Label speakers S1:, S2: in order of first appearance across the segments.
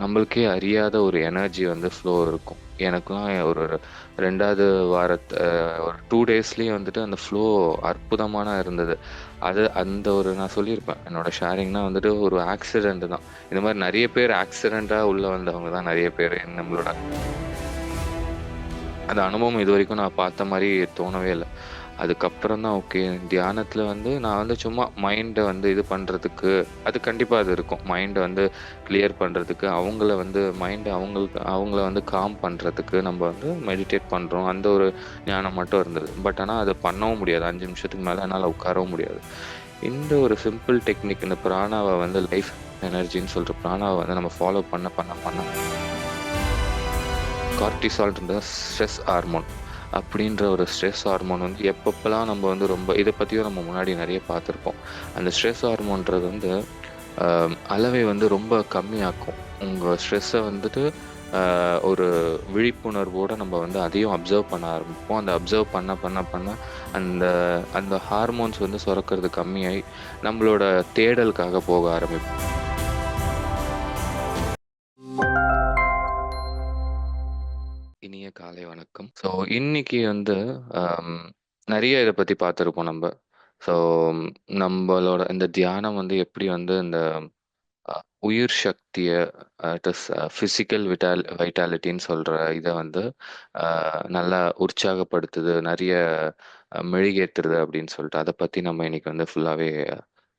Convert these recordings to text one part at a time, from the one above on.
S1: நம்மளுக்கே அறியாத ஒரு எனர்ஜி வந்து ஃப்ளோ இருக்கும். எனக்குலாம் ஒரு ரெண்டாவது வாரத்து ஒரு டூ டேஸ்லேயே வந்துட்டு அந்த ஃப்ளோ அற்புதமான இருந்தது. அது அந்த ஒரு நான் சொல்லியிருப்பேன் என்னோட ஷேரிங்னா வந்துட்டு ஒரு ஆக்சிடெண்ட் தான். இந்த மாதிரி நிறைய பேர் ஆக்சிடெண்ட்டாக உள்ளே வந்தவங்க தான் நிறைய பேர் நம்மளோட. அந்த அனுபவம் இது வரைக்கும் நான் பார்த்த மாதிரி தோணவே இல்லை. அதுக்கப்புறம் தான் ஓகே தியானத்தில் வந்து நான் வந்து சும்மா மைண்டை வந்து இது பண்ணுறதுக்கு அது கண்டிப்பாக அது இருக்கும். மைண்டை வந்து கிளியர் பண்ணுறதுக்கு அவங்கள வந்து மைண்டை அவங்களுக்கு அவங்கள வந்து காம் பண்ணுறதுக்கு நம்ம வந்து மெடிடேட் பண்ணுறோம் அந்த ஒரு ஞானம் மட்டும் இருந்தது. பட் ஆனால் அதை பண்ணவும் முடியாது. அஞ்சு நிமிஷத்துக்கு மேலே என்னால் உட்காரவும் முடியாது. இந்த ஒரு சிம்பிள் டெக்னிக் இந்த பிராணாவை வந்து லைஃப் எனர்ஜின்னு சொல்கிற பிராணாவை வந்து நம்ம ஃபாலோ பண்ண பண்ண பண்ண கார்டிசால்ன்ற ஸ்ட்ரெஸ் ஹார்மோன் அப்படின்ற ஒரு ஸ்ட்ரெஸ் ஹார்மோன் வந்து எப்பப்பெல்லாம் நம்ம வந்து ரொம்ப இதை பற்றியும் நம்ம முன்னாடி நிறைய பார்த்துருப்போம். அந்த ஸ்ட்ரெஸ் ஹார்மோன்றது வந்து அளவை வந்து ரொம்ப கம்மியாக்கும். உங்கள் ஸ்ட்ரெஸ்ஸை வந்துட்டு ஒரு விழிப்புணர்வோடு நம்ம வந்து அதையும் அப்சர்வ் பண்ண ஆரம்பிப்போம். அந்த அப்சர்வ் பண்ண பண்ண பண்ண அந்த அந்த ஹார்மோன்ஸ் வந்து சுரக்கிறது கம்மியாகி நம்மளோட தேடலுக்காக போக ஆரம்பிப்போம். காலை வணக்கம். ஸோ இன்னைக்கு வந்து நிறைய இதை பற்றி பார்த்துருப்போம் நம்ம. ஸோ நம்மளோட இந்த தியானம் வந்து எப்படி வந்து இந்த உயிர் சக்தியை ஃபிசிக்கல் விட்டால் வைட்டாலிட்டின்னு சொல்கிற இதை வந்து நல்லா உற்சாகப்படுத்துது நிறைய மெழுகேற்றுது அப்படின்னு சொல்லிட்டு அதை பற்றி நம்ம இன்னைக்கு வந்து ஃபுல்லாகவே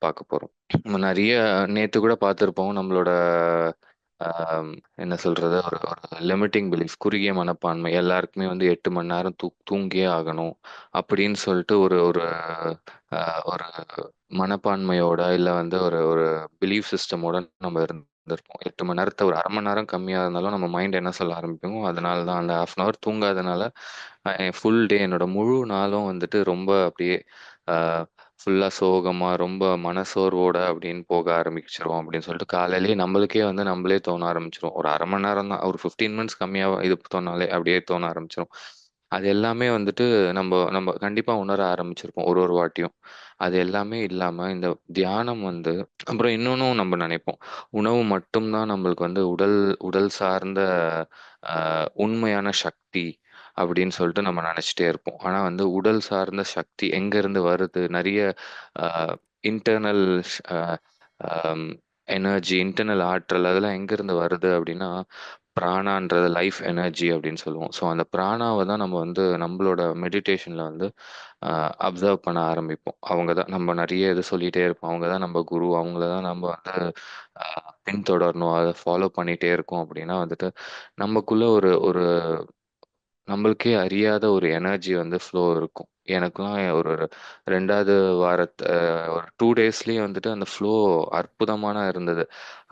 S1: பார்க்க போகிறோம் நிறைய நேற்று கூட பார்த்துருப்போம் நம்மளோட என்ன சொல்றது? ஒரு ஒரு லிமிட்டிங் பிலீஃப் குறுகிய மனப்பான்மை. எல்லாருக்குமே வந்து எட்டு மணி நேரம் தூ தூங்கியே ஆகணும் அப்படின்னு சொல்லிட்டு ஒரு ஒரு ஒரு மனப்பான்மையோட இல்லை வந்து ஒரு ஒரு பிலீஃப் சிஸ்டமோட நம்ம இருந்திருப்போம். எட்டு மணி நேரத்தை ஒரு அரை மணி நேரம் கம்மியாக இருந்தாலும் நம்ம மைண்ட் என்ன சொல்ல ஆரம்பிப்போம் அதனால தான் அந்த ஹாஃப் அன் ஹவர் தூங்காதனால ஃபுல் டே என்னோட முழு நாளும் வந்துட்டு ரொம்ப அப்படியே ஃபுல்லாக சோகமாக ரொம்ப மனசோர்வோட அப்படின்னு போக ஆரம்பிச்சிருவோம் அப்படின்னு சொல்லிட்டு காலையிலேயே நம்மளுக்கே வந்து நம்மளே தோண ஆரம்பிச்சிரும் ஒரு அரை மணி நேரம் தான் ஒரு ஃபிஃப்டீன் மினிட்ஸ் கம்மியாக இது தோணாலே அப்படியே தோண ஆரம்பிச்சிரும் அது எல்லாமே வந்துட்டு நம்ம நம்ம கண்டிப்பாக உணர ஆரம்பிச்சிருப்போம் ஒரு ஒரு வாட்டியும். அது எல்லாமே இல்லாமல் இந்த தியானம் வந்து அப்புறம் இன்னொன்றும் நம்ம நினைப்போம். உணவு மட்டும்தான் நம்மளுக்கு வந்து உடல் உடல் சார்ந்த உண்மையான சக்தி. அப்படின்னு சொல்லிட்டு நம்ம நினச்சிட்டே இருப்போம். ஆனால் வந்து உடல் சார்ந்த சக்தி எங்கேருந்து வருது? நிறைய இன்டர்னல் எனர்ஜி இன்டர்னல் ஆற்றல் அதெல்லாம் எங்கேருந்து வருது அப்படின்னா பிராணான்றது லைஃப் எனர்ஜி அப்படின்னு சொல்லுவோம். ஸோ அந்த பிராணாவை தான் நம்ம வந்து நம்மளோட மெடிடேஷனில் வந்து அப்சர்வ் பண்ண ஆரம்பிப்போம். அவங்க தான் நம்ம நிறைய இது சொல்லிகிட்டே இருப்போம். அவங்க தான் நம்ம குரு. அவங்கள தான் நம்ம வந்து பின்தொடரணும். அதை ஃபாலோ பண்ணிகிட்டே இருக்கோம் அப்படின்னா வந்துட்டு நமக்குள்ள ஒரு ஒரு நம்மளுக்கே அறியாத ஒரு எனர்ஜி வந்து ஃப்ளோ இருக்கும். எனக்குலாம் ஒரு ரெண்டாவது வாரத் ஒரு டூ டேஸ்லேயே வந்துட்டு அந்த ஃப்ளோ அற்புதமான இருந்தது.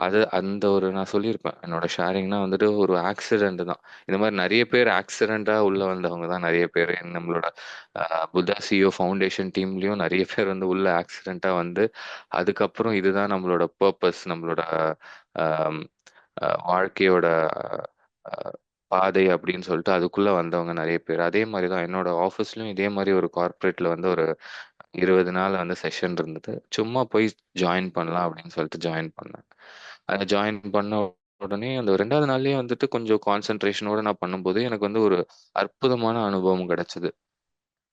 S1: அது அந்த ஒரு நான் சொல்லியிருப்பேன். என்னோட ஷேரிங்னா வந்துட்டு ஒரு ஆக்சிடென்ட் தான். இந்த மாதிரி நிறைய பேர் ஆக்சிடெண்ட்டாக உள்ளே வந்தவங்க தான் நிறைய பேர். நம்மளோட புத்தா சிஓ ஃபவுண்டேஷன் டீம்லேயும் நிறைய பேர் வந்து உள்ள ஆக்சிடெண்ட்டாக வந்து அதுக்கப்புறம் இதுதான் நம்மளோட பர்பஸ் நம்மளோட வாழ்க்கையோட பாதை அப்படின்னு சொல்லிட்டு அதுக்குள்ள வந்தவங்க நிறைய பேர். அதே மாதிரி தான் என்னோட ஆஃபீஸ்லயும் இதே மாதிரி ஒரு கார்ப்பரேட்ல வந்து ஒரு இருபது நாள் வந்து செஷன் இருந்தது. சும்மா போய் ஜாயின் பண்ணலாம் அப்படின்னு சொல்லிட்டு ஜாயின் பண்ணேன். அதை ஜாயின் பண்ண உடனே அந்த ரெண்டாவது நாள்லயே வந்துட்டு கொஞ்சம் கான்சன்ட்ரேஷனோட நான் பண்ணும்போது, எனக்கு வந்து ஒரு அற்புதமான அனுபவம் கிடைச்சது.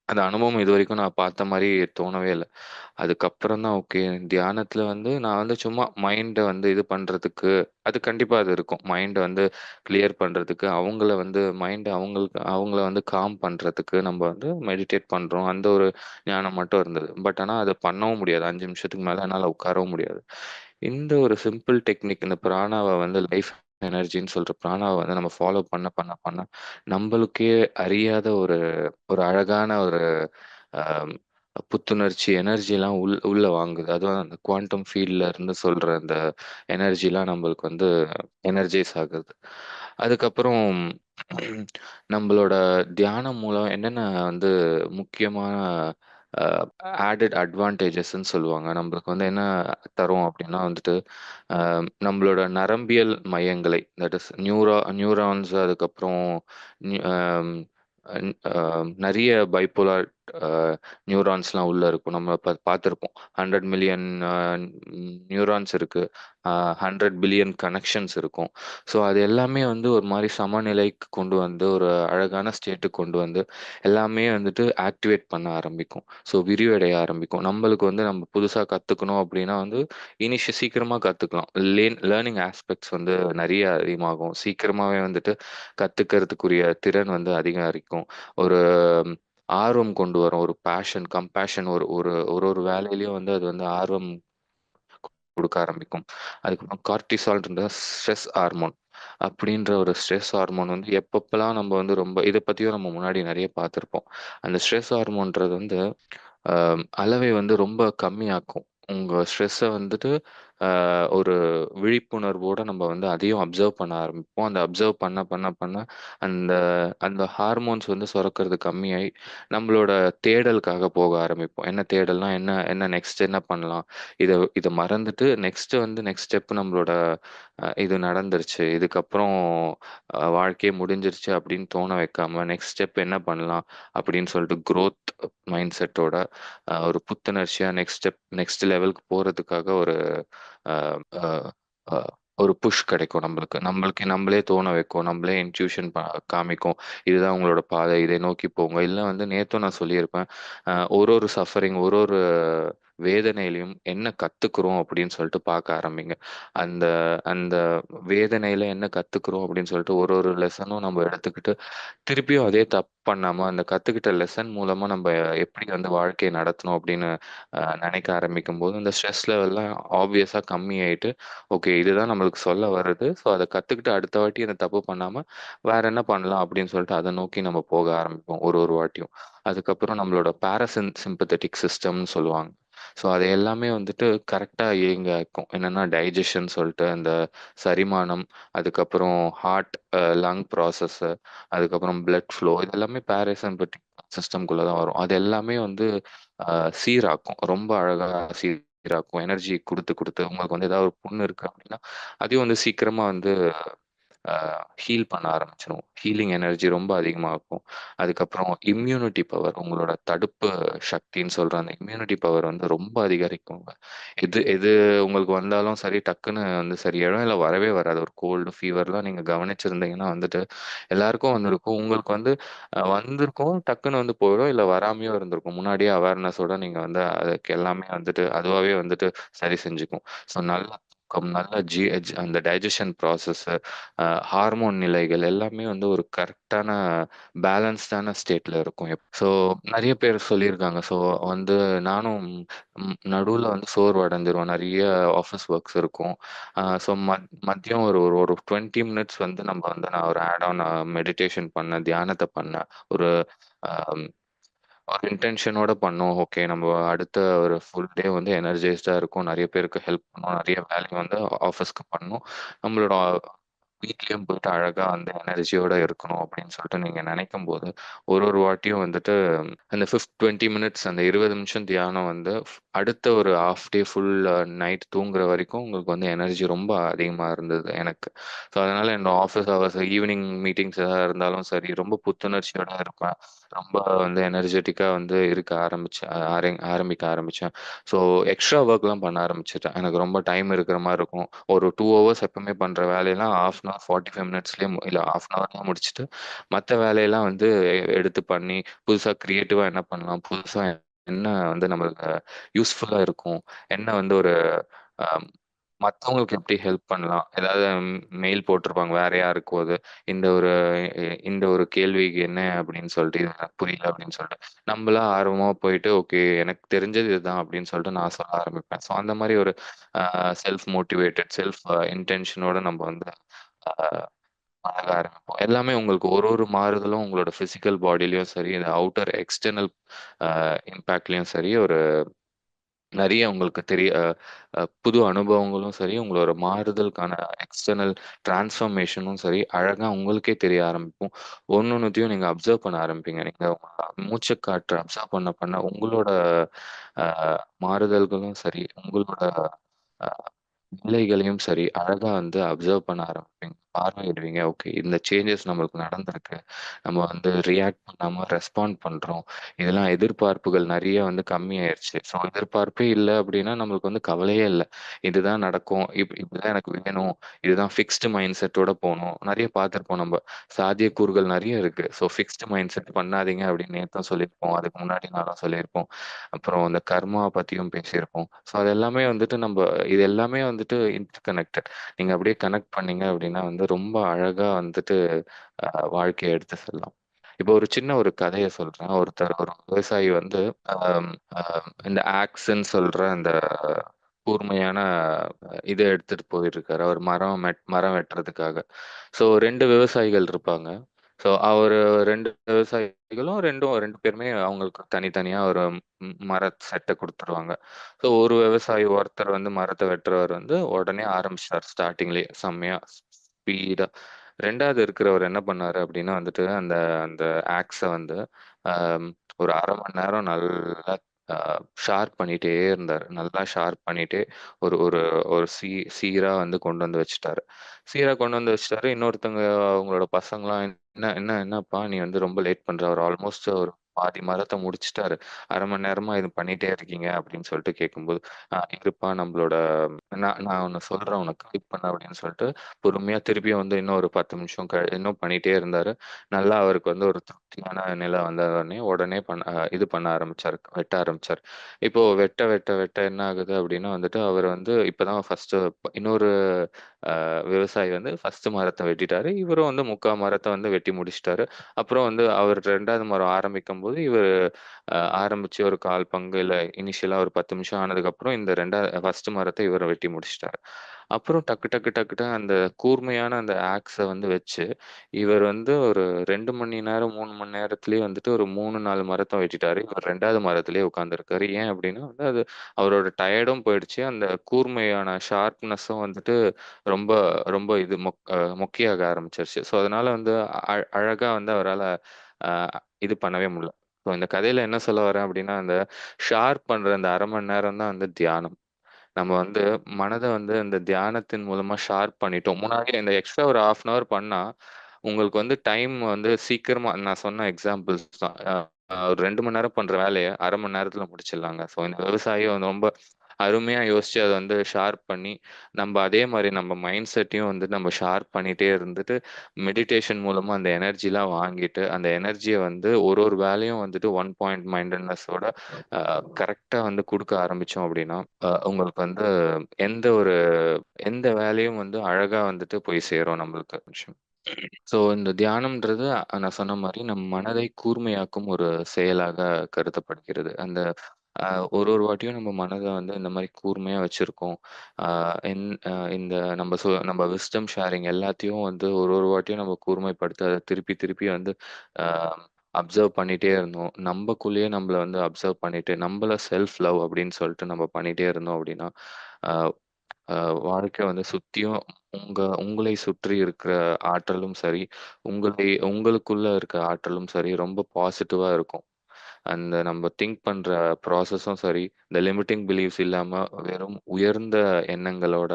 S1: அந்த அனுபவம் இது வரைக்கும் நான் பார்த்த மாதிரி தோணவே இல்லை. அதுக்கப்புறம் தான் ஓகே. தியானத்துல வந்து நான் வந்து சும்மா மைண்டை வந்து இது பண்றதுக்கு அது கண்டிப்பா அது இருக்கும். மைண்டை வந்து கிளியர் பண்றதுக்கு அவங்கள வந்து மைண்டை அவங்களுக்கு அவங்கள வந்து காம் பண்றதுக்கு நம்ம வந்து மெடிடேட் பண்றோம். அந்த ஒரு ஞானம் மட்டும் இருந்தது. பட் ஆனா அதை பண்ணவும் முடியாது. அஞ்சு நிமிஷத்துக்கு மேல என்னால் உட்காரவும் முடியாது. இந்த ஒரு சிம்பிள் டெக்னிக் இந்த பிராணாவை வந்து லைஃப் எனர்ஜின்னு சொல்ற பிராணாவை வந்து நம்ம ஃபாலோ பண்ண பண்ண பண்ண நம்மளுக்கே அறியாத ஒரு ஒரு அழகான ஒரு புத்துணர்ச்சி எனர்ஜிலாம் உள் உள்ள வாங்குது. அதுவும் அந்த குவாண்டம் ஃபீல்ட்ல இருந்து சொல்ற அந்த எனர்ஜிலாம் நம்மளுக்கு வந்து எனர்ஜைஸ் ஆகுது. அதுக்கப்புறம் நம்மளோட தியானம் மூலம் என்னென்ன வந்து முக்கியமான ஆடட் அட்வான்டேஜஸ்ன்னு சொல்லுவாங்க. நம்மளுக்கு வந்து என்ன தரும் அப்படின்னா வந்துட்டு நம்மளோட நரம்பியல் மையங்களை தட் இஸ் நியூரா நியூரான்ஸ் அதுக்கப்புறம் நிறைய பைப்போலார் நியூரான்ஸ்லாம் உள்ளே இருக்கும். நம்ம பார்த்துருப்போம். 100 மில்லியன் நியூரான்ஸ் இருக்குது ஹண்ட்ரட் பில்லியன் கனெக்ஷன்ஸ் இருக்கும். ஸோ அது எல்லாமே வந்து ஒரு மாதிரி சமநிலைக்கு கொண்டு வந்து, ஒரு அழகான ஸ்டேட்டுக்கு கொண்டு வந்து, எல்லாமே வந்துட்டு ஆக்டிவேட் பண்ண ஆரம்பிக்கும். ஸோ விரிவடைய ஆரம்பிக்கும். நம்மளுக்கு வந்து நம்ம புதுசாக கற்றுக்கணும் அப்படின்னா வந்து, இனிஷிய சீக்கிரமாக கற்றுக்கலாம் லேன் லேர்னிங் ஆஸ்பெக்ட்ஸ் வந்து நிறைய அதிகமாகும். சீக்கிரமாகவே வந்துட்டு கற்றுக்கிறதுக்குரிய திறன் வந்து அதிகரிக்கும். ஒரு ஆர்வம் கொண்டு வரும். ஒரு பேஷன், கம்பேஷன் ஒரு ஒரு ஒரு ஒரு வேலையிலயும் வந்து அது வந்து ஆர்வம் குடுக்க ஆரம்பிக்கும். அதுக்கப்புறம் கார்ட்டிசால்ன்ற ஸ்ட்ரெஸ் ஹார்மோன். அப்படின்ற ஒரு ஸ்ட்ரெஸ் ஹார்மோன் வந்து எப்பப்பலாம் நம்ம வந்து ரொம்ப இத பத்தியும் நம்ம முன்னாடி நெறைய பார்த்துருப்போம். அந்த ஸ்ட்ரெஸ் ஹார்மோன்றது வந்து அ அளவை வந்து ரொம்ப கம்மியாக்கும். உங்க ஸ்ட்ரெஸ்ஸ வந்துட்டு அ ஒரு விழிப்புணர்வோட நம்ம வந்து அதையும் அப்சர்வ் பண்ண ஆரம்பிப்போம். அந்த அப்சர்வ் பண்ண பண்ண பண்ண அந்த அந்த ஹார்மோன்ஸ் வந்து சுரக்கிறது கம்மியாயி, நம்மளோட தேடலுக்காக போக ஆரம்பிப்போம். என்ன தேடல்னா, என்ன என்ன நெக்ஸ்ட் என்ன பண்ணலாம்? இத இத மறந்துட்டு நெக்ஸ்ட் வந்து நெக்ஸ்ட் ஸ்டெப் நம்மளோட அ இது நடந்துருச்சு. இதுக்கப்புறம் அ வாழ்க்கையே முடிஞ்சிருச்சு அப்படின்னு தோண வைக்காம, நெக்ஸ்ட் ஸ்டெப் என்ன பண்ணலாம்? அப்படின்னு சொல்லிட்டு குரோத் மைண்ட் செட்டோட அ ஒரு புத்துணர்ச்சியா நெக்ஸ்ட் ஸ்டெப் நெக்ஸ்ட் லெவலுக்கு போறதுக்காக ஒரு ஒரு புஷ் கிடைக்கும் நம்மளுக்கு நம்மளுக்கு நம்மளே தோண வைக்கும். நம்மளே இன்ட்யூஷன் காமிக்கும். இதுதான் உங்களோட பாதை. இதை நோக்கி போங்க. இல்ல வந்து நேத்தும் நான் சொல்லியிருப்பேன். ஒரு ஒரு சஃபரிங் ஒரு ஒரு வேதனையிலையும் என்ன கத்துக்கிறோம் அப்படின்னு சொல்லிட்டு பார்க்க ஆரம்பிங்க. அந்த அந்த வேதனையில என்ன கத்துக்கிறோம் அப்படின்னு சொல்லிட்டு ஒரு ஒரு லெசனும் நம்ம எடுத்துக்கிட்டு, திருப்பியும் அதே தப்பு பண்ணாம, அந்த கத்துக்கிட்ட லெசன் மூலமா நம்ம எப்படி வந்து வாழ்க்கையை நடத்தணும் அப்படின்னு நினைக்க ஆரம்பிக்கும் ஆரம்பிக்கும்போது, இந்த ஸ்ட்ரெஸ் லெவல்லாம் ஆப்வியஸா கம்மியாயிட்டு, ஓகே இதுதான் நம்மளுக்கு சொல்ல வருது. ஸோ அதை கத்துக்கிட்டு அடுத்த வாட்டி அந்த தப்பு பண்ணாம, வேற என்ன பண்ணலாம் அப்படின்னு சொல்லிட்டு அதை நோக்கி நம்ம போக ஆரம்பிப்போம். ஒரு ஒரு வாட்டியும். அதுக்கப்புறம் நம்மளோட பாரசின் சிம்பத்தட்டிக் சிஸ்டம்னு சொல்லுவாங்க. ஸோ அது எல்லாமே வந்துட்டு கரெக்டாக இயங்க இருக்கும் என்னன்னா டைஜஷன் சொல்லிட்டு அந்த சரிமானம் அதுக்கப்புறம் ஹார்ட் லங் ப்ராசஸ்ஸு அதுக்கப்புறம் பிளட் ஃப்ளோ இது எல்லாமே பாராசிம்பெட்டிக் சிஸ்டம்குள்ள தான் வரும். அது எல்லாமே வந்து சீராக்கும். ரொம்ப அழகா சீராக்கும். எனர்ஜி கொடுத்து கொடுத்து உங்களுக்கு வந்து ஏதாவது ஒரு புண்ணு இருக்கு அப்படின்னா அதையும் வந்து சீக்கிரமா வந்து ஹீல் பண்ண ஆரம்பிச்சிடும் ஹீலிங் எனர்ஜி ரொம்ப அதிகமா இருக்கும். அதுக்கப்புறம் இம்யூனிட்டி பவர் உங்களோட தடுப்பு சக்தின்னு சொல்ற அந்த இம்யூனிட்டி பவர் வந்து ரொம்ப அதிகரிக்குங்க. எது எது உங்களுக்கு வந்தாலும் சரி, டக்குன்னு வந்து சரியாயிடும். இல்லை வரவே வராது. ஒரு கோல்டு, ஃபீவர்லாம் நீங்க கவனிச்சிருந்தீங்கன்னா வந்துட்டு, எல்லாருக்கும் வந்திருக்கும். உங்களுக்கு வந்து வந்திருக்கும், டக்குன்னு வந்து போயிடும். இல்லை வராமையோ இருந்திருக்கும். முன்னாடியே அவேர்னஸோட நீங்க வந்து அதுக்கு எல்லாமே வந்துட்டு அதுவாகவே வந்துட்டு சரி செஞ்சுக்கும். ஸோ நல்லா தூக்கம், நல்ல ஜி அந்த டைஜஷன் ப்ராசஸ் ஹார்மோன் நிலைகள் எல்லாமே வந்து ஒரு கரெக்டான பேலன்ஸ்டான ஸ்டேட்ல இருக்கும். ஸோ நிறைய பேர் சொல்லியிருக்காங்க. ஸோ வந்து நானும் நடுவில் வந்து சோர்வு அடைஞ்சிருவோம் நிறைய ஆஃபீஸ் ஒர்க்ஸ் இருக்கும். ஸோ மத் மதியம் ஒரு ஒரு ஒரு 20 மினிட்ஸ் வந்து நம்ம வந்து நான் ஒரு ஆட் ஆன் மெடிடேஷன் பண்ணேன். தியானத்தை பண்ணேன். ஒரு ஒரு இன்டென்ஷனோட பண்ணோம். ஓகே நம்ம அடுத்த ஒரு ஃபுல் டே வந்து எனர்ஜைஸ்டா இருக்கும். நெறைய பேருக்கு ஹெல்ப் பண்ணோம். நெறைய வேலைய வந்து ஆஃபீஸ்க்கு பண்ணோம். நம்மளோட வீட்லயும் போயிட்டு அழகா அந்த எனர்ஜியோட இருக்கணும் அப்படின்னு சொல்லிட்டு நீங்க நெனைக்கும்போது, ஒரு ஒரு வாட்டியும் வந்துட்டு அந்த ஃபிஃப்த் 20 மினிட்ஸ் அந்த 20 நிமிஷம் தியானம் வந்து அடுத்த ஒரு ஹாஃப் டே ஃபுல் நைட் தூங்குற வரைக்கும் உங்களுக்கு வந்து எனர்ஜி ரொம்ப அதிகமா இருந்தது எனக்கு. ஸோ அதனால என்னோட ஆஃபீஸ் ஹவர்ஸ் ஈவினிங் மீட்டிங்ஸ் எதா இருந்தாலும் சரி, ரொம்ப புத்துணர்ச்சியோட இருப்பேன். ரொம்ப வந்து எனர்ஜெட்டிக்காக வந்து இருக்க ஆரம்பிச்சேன். ஆரம்பிக்க ஆரம்பித்தேன் ஸோ எக்ஸ்ட்ரா ஒர்க்லாம் பண்ண ஆரம்பிச்சிட்டேன் எனக்கு ரொம்ப டைம் இருக்கிற மாதிரி இருக்கும். ஒரு டூ ஹவர்ஸ் எப்பவுமே பண்ணுற வேலையெல்லாம் ஹாஃப் அன் ஹவர் 45 மினிட்ஸ்லயே மு இல்ல ஹாஃப் அன் ஹவர்ல முடிச்சுட்டு, மற்ற வேலையெல்லாம் வந்து எடுத்து பண்ணி, புதுசாக க்ரியேட்டிவாக என்ன பண்ணலாம்? புதுசாக என்ன வந்து நம்மளுக்கு யூஸ்ஃபுல்லாக இருக்கும்? என்ன வந்து ஒரு மற்றவங்களுக்கு எப்படி ஹெல்ப் பண்ணலாம்? ஏதாவது மெயில் போட்டிருப்பாங்க வேற யாருக்கும் அது. இந்த ஒரு இந்த ஒரு கேள்விக்கு என்ன அப்படின்னு சொல்லிட்டு, இது எனக்கு புரியல அப்படின்னு சொல்லிட்டு. நம்மளா ஆர்வமா போயிட்டு, ஓகே எனக்கு தெரிஞ்சது இதுதான் அப்படின்னு சொல்லிட்டு நான் சொல்ல ஆரம்பிப்பேன். ஸோ அந்த மாதிரி ஒரு செல்ஃப் மோட்டிவேட்டட், செல்ஃப் இன்டென்ஷனோட நம்ம வந்து அ பழக ஆரம்பிப்போம். எல்லாமே உங்களுக்கு ஒரு ஒரு மாறுதலும் உங்களோட ஃபிசிக்கல் பாடிலயும் சரி, இந்த அவுட்டர் எக்ஸ்டர்னல் அ சரி, ஒரு நெறைய உங்களுக்கு தெரிய அ அ புது அனுபவங்களும் சரி, உங்களோட மாறுதலுக்கான எக்ஸ்டர்னல் டிரான்ஸ்ஃபர்மேஷனும் சரி, அழகா உங்களுக்கே தெரிய ஆரம்பிக்கும். ஒன்றுத்தையும் நீங்க அப்சர்வ் பண்ண ஆரம்பிப்பீங்க. நீங்க மூச்ச மூச்சுக்காற்ற அப்சர்வ் பண்ண பண்ண உங்களோட அ மாறுதல்களும் சரி, உங்களோட அ நிலைகளையும் சரி, அழகா வந்து அப்சர்வ் பண்ண ஆரம்பிப்பீங்க. பார்வையிடுவீங்க. ஓகே இந்த சேஞ்சஸ் நம்மளுக்கு நடந்திருக்கு. நம்ம வந்து ரியாக்ட் பண்ணாம ரெஸ்பாண்ட் பண்றோம். இதெல்லாம் எதிர்பார்ப்புகள் நெறைய வந்து கம்மியாயிருச்சு. ஸோ எதிர்பார்ப்பே இல்ல அப்டின்னா நம்மளுக்கு வந்து கவலையே இல்ல. இதுதான் நடக்கும். இப் இப்படிதான் எனக்கு வேணும். இதுதான் ஃபிக்ஸ்டு மைண்ட் செட்டோட போணும். நெறைய பார்த்துருப்போம் நம்ம. சாத்தியக்கூறுகள் நெறைய இருக்கு. ஸோ ஃபிக்ஸ்டு மைண்ட் செட் பண்ணாதீங்க அப்படின்னு நேத்தும் சொல்லியிருப்போம். அதுக்கு முன்னாடி நாளும் சொல்லியிருப்போம். அப்புறம் இந்த கர்மா பத்தியும் பேசியிருப்போம். ஸோ அது எல்லாமே வந்துட்டு நம்ப இது எல்லாமே வந்துட்டு இன்டர் கனெக்டட். நீங்க அப்படியே கனெக்ட் பண்ணீங்க அப்படின்னா வந்து ரொம்ப அழகா வந்துட்டு அ வாழ்க்கைய எடுத்து செல்லும் இப்போ ஒரு சின்ன ஒரு கதைய சொல்றேன். ஒருத்தர் ஒரு விவசாயி வந்து அம் அ இந்த ஆக்ஸ்ன்னு சொல்ற அந்த கூர்மையான இத எடுத்துட்டு போயிருக்காரு. அவர் மரம் மரம் வெட்டுறதுக்காக. ஸோ 2 விவசாயிகள் இருப்பாங்க. ஸோ அவரு 2 விவசாயிகளும் 2ம் 2 பேருமே அவங்களுக்கு தனித்தனியா ஒரு ம் மர செட்ட குடுத்துருவாங்க. ஸோ ஒரு விவசாயி ஒருத்தர் வந்து மரத்த வெட்டுறவர் வந்து உடனே ஆரம்பிச்சார் ஸ்டார்ட்டிங்லயே செம்மையா ஸ்பீடாக ரெண்டாவது இருக்கிறவர் என்ன பண்ணாரு அப்படின்னா வந்துட்டு அந்த அந்த ஆக்ஸை வந்து ஒரு அரை மணி நேரம் நல்லா ஷார்ப் பண்ணிட்டே இருந்தாரு. நல்லா ஷார்ப் பண்ணிட்டே ஒரு ஒரு ஒரு சீ சீராக வந்து கொண்டு வந்து வச்சுட்டாரு. சீராக கொண்டு வந்து வச்சுட்டாரு. இன்னொருத்தவங்க அவங்களோட பசங்கலாம் "என்ன என்ன என்னப்பா நீ வந்து ரொம்ப லேட் பண்ணுற அவர் ஆல்மோஸ்ட் ஒரு பாதி மரத்தை முடிச்சுட்டாரு. அரை மணி நேரமா இது பண்ணிட்டே இருக்கீங்க" அப்படின்னு சொல்லிட்டு கேட்கும்போது, "அ இருப்பா நம்மளோட நான் நான் ஒண்ணு சொல்றேன் உனக்கு வெயிட் பண்ண அப்படின்னு சொல்லிட்டு பொறுமையா திருப்பியும் வந்து இன்னும் ஒரு 10 நிமிஷம் க இன்னும் பண்ணிட்டே இருந்தாரு. நல்லா அவருக்கு வந்து ஒரு திருப்தியான நிலை வந்த உடனே, உடனே பண்ண இது பண்ண ஆரம்பிச்சாரு. வெட்ட ஆரம்பிச்சாரு. இப்போ வெட்ட வெட்ட வெட்ட என்ன ஆகுது அப்படின்னா வந்துட்டு, அவர் வந்து இப்பதான் ஃபர்ஸ்ட் இன்னொரு விவசாயி வந்து ஃபர்ஸ்ட் மரத்தை வெட்டிட்டாரு. இவரும் வந்து முக்கால் மரத்தை வந்து வெட்டி முடிச்சிட்டாரு அப்புறம் வந்து அவர் ரெண்டாவது மரம் ஆரம்பிக்கும் போது இவரு ஆரம்பிச்சு ஒரு 1/4 பங்கு இல்ல இனிஷியலா ஒரு 10 நிமிஷம் ஆனதுக்கப்புறம் இந்த ரெண்டா ஃபர்ஸ்ட் மரத்தை இவரை வெட்டி முடிச்சிட்டாரு அப்புறம் டக்கு டக்கு டக்குட்டு அந்த கூர்மையான அந்த ஆக்ஸ வந்து வச்சு, இவர் வந்து ஒரு ரெண்டு மணி நேரம், மூணு மணி நேரத்துலேயே வந்துட்டு ஒரு மூணு நாலு மரத்தை வெட்டிட்டாரு. இவர் ரெண்டாவது மரத்திலேயே உட்காந்துருக்காரு ஏன் அப்படின்னா வந்து அது அவரோட டயர்டும் போயிடுச்சு. அந்த கூர்மையான ஷார்ப்னஸும் வந்துட்டு ரொம்ப ரொம்ப இது மொக் அ மொக்கையாக ஸோ அதனால வந்து அ அழகா வந்து அவரால இது பண்ணவே முடியல. ஸோ இந்த கதையில என்ன சொல்ல வரேன் அப்படின்னா, அந்த ஷார்ப் பண்ற அந்த அரை மணி நேரம் தான் வந்து தியானம். நம்ம வந்து மனதை வந்து இந்த தியானத்தின் மூலமா ஷார்ப் பண்ணிட்டோம். முன்னாடி இந்த எக்ஸ்ட்ரா ஒரு 1/2 அன் ஹவர் பண்ணா, உங்களுக்கு வந்து டைம் வந்து சீக்கிரமா நான் சொன்ன எக்ஸாம்பிள்ஸ் தான். ஒரு ரெண்டு மணி நேரம் பண்ற வேலையை அரை மணி நேரத்துல முடிச்சிடலாங்க. ஸோ இந்த விவசாயி வந்து ரொம்ப அருமையா யோசிச்சு அதை வந்து ஷார்ப் பண்ணி, நம்ம அதே மாதிரி நம்ம மைண்ட் செட்டையும் வந்து நம்ம ஷார்ப் பண்ணிட்டே இருந்துட்டு, மெடிடேஷன் மூலமாக அந்த எனர்ஜிலாம் வாங்கிட்டு, அந்த எனர்ஜிய வந்து ஒரு ஒரு வேலையும் வந்துட்டு ஒன் பாயிண்ட் மைண்டட்னஸோட கரெக்டாக வந்து குடுக்க ஆரம்பிச்சோம் அப்படின்னா, உங்களுக்கு வந்து எந்த ஒரு எந்த வேலையும் வந்து அழகா வந்துட்டு போய் சேரும் நம்மளுக்கு. ஸோ இந்த தியானம்ன்றது நான் சொன்ன மாதிரி நம் மனதை கூர்மையாக்கும் ஒரு செயலாக கருதப்படுகிறது. அந்த அ ஒரு ஒரு வாட்டியும் நம்ம மனத வந்து இந்த மாரி கூர்மையா வச்சிருக்கோம். அ இன் அ இந்த நம்ம சொ நம்ம விஸ்டம் ஷேரிங் எல்லாத்தையும் வந்து ஒரு ஒரு வாட்டியும் நம்ம கூர்மைப்படுத்தி அத திருப்பி திருப்பி வந்து அ அப்சர்வ் பண்ணிட்டே இருந்தோம். நம்பக்குள்ளேயே நம்மள வந்து அப்சர்வ் பண்ணிட்டு, நம்பள செல்ஃப் லவ் அப்படின்னு சொல்லிட்டு நம்ம பண்ணிட்டே இருந்தோம் அப்படின்னா, அ அ வாழ்க்கை வந்து சுத்தியும் உங்க உங்களை சுற்றி இருக்கிற ஆற்றலும் சரி, உங்களை உங்களுக்குள்ள இருக்க ஆற்றலும் சரி, ரொம்ப பாசிட்டிவா இருக்கும். அந்த நம்ம திங்க் பண்ற ப்ராசஸும் சரி, இந்த லிமிட்டிங் பிலீஃப்ஸ் இல்லாம வெறும் உயர்ந்த எண்ணங்களோட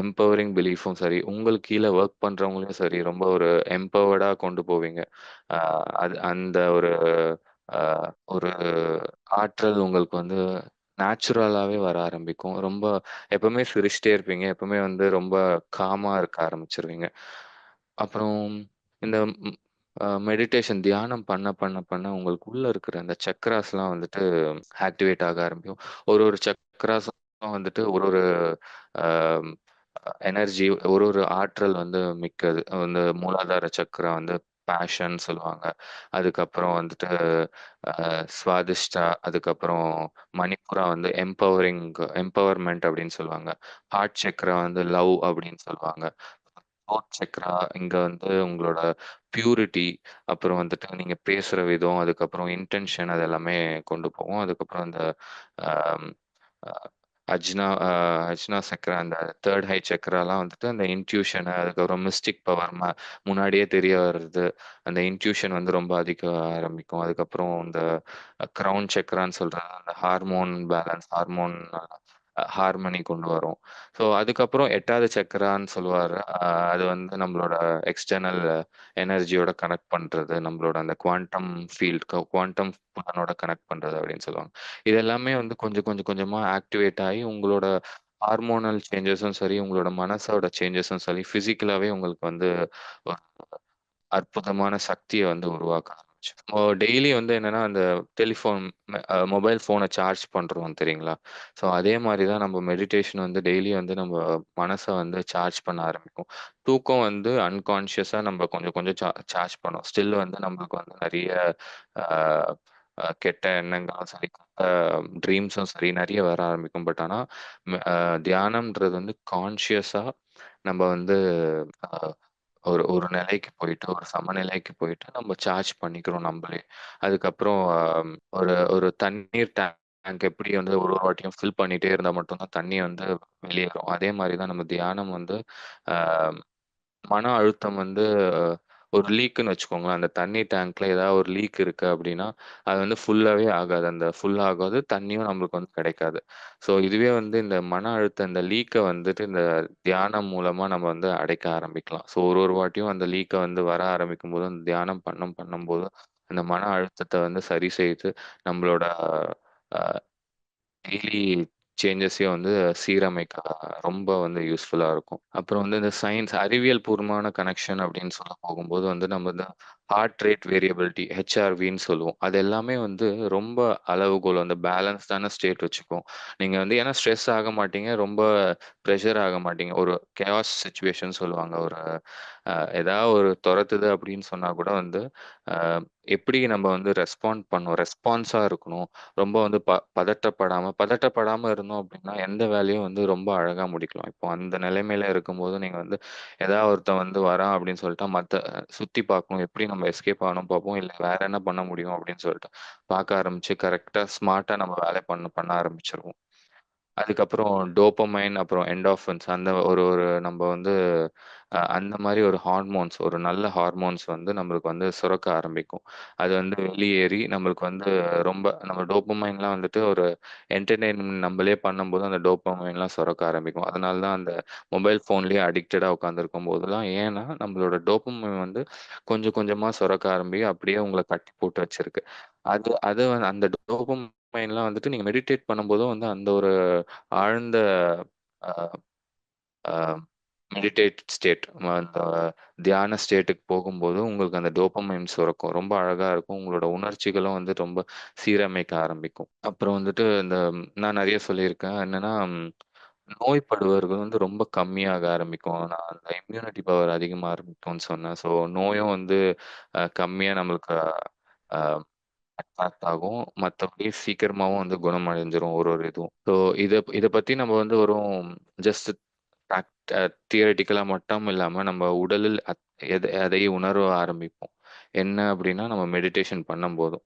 S1: எம்பவரிங் பிலீஃபும் சரி, உங்களுக்கு கீழே ஒர்க் பண்றவங்களையும் சரி, ரொம்ப ஒரு எம்பவர்டா கொண்டு போவீங்க. அது அந்த ஒரு ஒரு ஆற்றல் உங்களுக்கு வந்து நேச்சுரலாகவே வர ஆரம்பிக்கும். ரொம்ப எப்பவுமே சிரிச்சுட்டே இருப்பீங்க. எப்பவுமே வந்து ரொம்ப காமாக இருக்க ஆரம்பிச்சிருவீங்க அப்புறம் இந்த மெடிடேஷன் தியானம் பண்ண பண்ண பண்ண உங்களுக்கு உள்ள இருக்கிற அந்த சக்ராஸ்லாம் வந்துட்டு ஆக்டிவேட் ஆக ஆரம்பிக்கும். ஒரு ஒரு சக்ராஸும் வந்துட்டு ஒரு ஒரு எனர்ஜி ஒரு ஒரு ஆற்றல் வந்து மிக்கது. வந்து மூலாதார சக்கரம் வந்து பேஷன் சொல்லுவாங்க. அதுக்கப்புறம் வந்துட்டு சுவாதிஷ்டா ஸ்வாதிஷ்டா, அதுக்கப்புறம் மணிப்புரா வந்து எம்பவரிங் எம்பவர்மெண்ட் அப்படின்னு சொல்லுவாங்க. ஹார்ட் சக்கரம் வந்து லவ் அப்படின்னு சொல்லுவாங்க. த்ரோட் சக்ரா இங்க வந்து உங்களோட பியூரிட்டி, அப்புறம் வந்துட்டு நீங்க பேசுற விதம், அதுக்கப்புறம் இன்டென்ஷன் அது எல்லாமே கொண்டு போவோம் அதுக்கப்புறம் அந்த அஜ்னா அஜ்னா சக்கரா அந்த தேர்ட் ஹை சக்ராலாம் வந்துட்டு அந்த இன்ட்யூஷன் அதுக்கப்புறம் மிஸ்டிக் பவர் ம முன்னாடியே தெரிய வருது. அந்த இன்ட்யூஷன் வந்து ரொம்ப அதிகம் ஆரம்பிக்கும். அதுக்கப்புறம் இந்த க்ரௌன் சக்கரான்னு சொல்ற அந்த ஹார்மோன் பேலன்ஸ், ஹார்மோன் ஹார்மனி கொண்டு வரும். ஸோ அதுக்கப்புறம் எட்டாவது சக்கரான்னு சொல்லுவார் அது வந்து நம்மளோட எக்ஸ்டர்னல் எனர்ஜியோட கனெக்ட் பண்றது. நம்மளோட அந்த குவாண்டம் ஃபீல்ட் குவாண்டம் புலனோட கனெக்ட் பண்றது அப்படின்னு சொல்லுவாங்க. இது எல்லாமே வந்து கொஞ்சம் கொஞ்சம் கொஞ்சமா ஆக்டிவேட் ஆகி உங்களோட ஹார்மோனல் சேஞ்சஸும் சரி, உங்களோட மனசோட சேஞ்சஸும் சரி, பிசிக்கலாவே உங்களுக்கு வந்து அற்புதமான சக்தியை வந்து உருவாக்கலாம் ஆரம்பிச்சுரும். டெய்லி வந்து என்னன்னா, அந்த டெலிஃபோன் அ மொபைல் ஃபோன சார்ஜ் பண்றோம் தெரியுங்களா? ஸோ அதே மாரி தான் நம்ம மெடிடேஷன் வந்து டெய்லி வந்து நம்ம மனச வந்து சார்ஜ் பண்ண ஆரம்பிக்கும். தூக்கம் வந்து அன்கான்ஷியஸா நம்ம கொஞ்சம் கொஞ்சம் சா சார்ஜ் பண்ணும். ஸ்டில் வந்து நம்மளுக்கு வந்து நெறைய அ அ கெட்ட எண்ணங்களும் சரி, கெட்ட ட்ரீம்ஸும் சரி நெறைய வர ஆரம்பிக்கும். பட் ஆனா ம் அ தியானம்ன்றது வந்து கான்ஷியஸா நம்ம வந்து அ ஒரு ஒரு நிலைக்கு போயிட்டு, ஒரு சமநிலைக்கு போயிட்டு நம்ம சார்ஜ் பண்ணிக்கிறோம் நம்மளே அதுக்கப்புறம் ஒரு ஒரு தண்ணீர் டேங்க் எப்படி வந்து ஒரு ஒரு வாட்டியும் ஃபில் பண்ணிட்டே இருந்தால் மட்டும்தான் தண்ணி வந்து வெளியேறும். அதே மாதிரி தான் நம்ம தியானம் வந்து மன அழுத்தம் வந்து ஒரு லீக்குன்னு வச்சுக்கோங்களேன். அந்த தண்ணி டேங்க்ல ஏதாவது ஒரு லீக் இருக்கு அப்படின்னா, அது வந்து ஃபுல்லாவே ஆகாது. அந்த ஃபுல் ஆகாது. தண்ணியும் நம்மளுக்கு வந்து கிடைக்காது. ஸோ இதுவே வந்து இந்த மன அழுத்தம் இந்த லீக்கை வந்துட்டு இந்த தியானம் மூலமா நம்ம வந்து அடைக்க ஆரம்பிக்கலாம். ஸோ ஒரு ஒரு வாட்டியும் அந்த லீக்கை வந்து வர ஆரம்பிக்கும்போது, அந்த தியானம் பண்ணும் பண்ணும்போது, அந்த மன அழுத்தத்தை வந்து சரி செய்து நம்மளோட டெய்லி சேஞ்சஸையும் வந்து சீரமைக்க ரொம்ப வந்து யூஸ்ஃபுல்லா இருக்கும். அப்புறம் வந்து இந்த சயின்ஸ் அறிவியல் பூர்வமான கனெக்ஷன் அப்படின்னு சொல்ல போகும்போது வந்து நம்ம இந்த ஹார்ட் ரேட் வேரியபிலிட்டி ஹெச்ஆர்வின்னு சொல்லுவோம். அது எல்லாமே வந்து ரொம்ப அளவுகோல் அந்த பேலன்ஸ்டான ஸ்டேட் வச்சுக்கும். நீங்க வந்து ஏன்னா ஸ்ட்ரெஸ் ஆக மாட்டீங்க. ரொம்ப ப்ரெஷர் ஆக மாட்டீங்க. ஒரு கேவாஸ் சுச்சுவேஷன் சொல்லுவாங்க. ஒரு ஏதாவது ஒரு துரத்துது அப்படின்னு சொன்னா கூட வந்து, எப்படி நம்ம வந்து ரெஸ்பாண்ட் பண்ணோம் ரெஸ்பான்ஸா இருக்கணும். ரொம்ப வந்து ப பதட்டப்படாம பதட்டப்படாம இருந்தோம் அப்படின்னா, எந்த வேலையும் வந்து ரொம்ப அழகா முடிக்கலாம். இப்போ அந்த நிலைமையில இருக்கும்போது நீங்க வந்து ஏதாவது ஒருத்தன் வந்து வரான் அப்படின்னு சொல்லிட்டா, மத்த சுத்தி பார்க்கணும். எப்படி நம்ம எஸ்கேப் ஆகணும் பார்ப்போம். இல்ல வேற என்ன பண்ண முடியும் அப்படின்னு சொல்லிட்டு பார்க்க ஆரம்பிச்சு, கரெக்டாக ஸ்மார்ட்டா நம்ம வேலை பண்ண பண்ண ஆரம்பிச்சிருவோம் அதுக்கப்புறம் டோப்பமைன், அப்புறம் என்டார்ஃபின்ஸ் அந்த ஒரு ஒரு நம்ம வந்து அ அந்த மாரி ஒரு ஹார்மோன்ஸ் ஒரு நல்ல ஹார்மோன்ஸ் வந்து நம்மளுக்கு வந்து சுரக்க ஆரம்பிக்கும். அது வந்து வெளியேறி நம்மளுக்கு வந்து ரொம்ப நம்ம டோப்பமைன்லாம் வந்துட்டு ஒரு என்டர்டெயின்மென்ட் நம்பளே பண்ணும்போது அந்த டோப்பமைன்லாம் சுரக்க ஆரம்பிக்கும். அதனால தான் அந்த மொபைல் ஃபோன்லேயே அடிக்டடா உட்காந்துருக்கும் போதெல்லாம் ஏன்னா, நம்மளோட டோப்பமைன் வந்து கொஞ்சம் கொஞ்சமா சுரக்க ஆரம்பி அப்படியே உங்கள கட்டி போட்டு வச்சிருக்கு. அது அது வந்து அந்த மைண்ட்லாம் வந்துட்டு நீங்கள் மெடிடேட் பண்ணும்போதும் வந்து அந்த ஒரு ஆழ்ந்த மெடிடேட் ஸ்டேட் அந்த தியான ஸ்டேட்டுக்கு போகும்போது உங்களுக்கு அந்த டோப்பமைம்ஸ் சுரக்கும். ரொம்ப அழகாக இருக்கும். உங்களோட உணர்ச்சிகளும் வந்து ரொம்ப சீரமைக்க ஆரம்பிக்கும். அப்புறம் வந்துட்டு இந்த நான் நிறைய சொல்லியிருக்கேன். என்னென்னா நோய்ப்படுபவர்கள் வந்து ரொம்ப கம்மியாக ஆரம்பிக்கும். நான் அந்த இம்யூனிட்டி பவர் அதிகமாக ஆரம்பிக்கும்னு சொன்னேன். ஸோ நோயும் வந்து கம்மியாக நம்மளுக்கு அ அட்டாக் ஆகும். மத்தபடி சீக்கிரமாவும் வந்து குணமடைஞ்சிரும் ஒரு ஒரு இதுவும். ஸோ இத இத பத்தி நம்ம வந்து வெறும் ஜஸ்ட் ப்ராக்ட் தியரிட்டிக்கலா மட்டும் இல்லாம நம்ம உடலில் அத் எத எதை உணர ஆரம்பிப்போம். என்ன அப்படின்னா நம்ம மெடிடேஷன் பண்ணும்போதும்.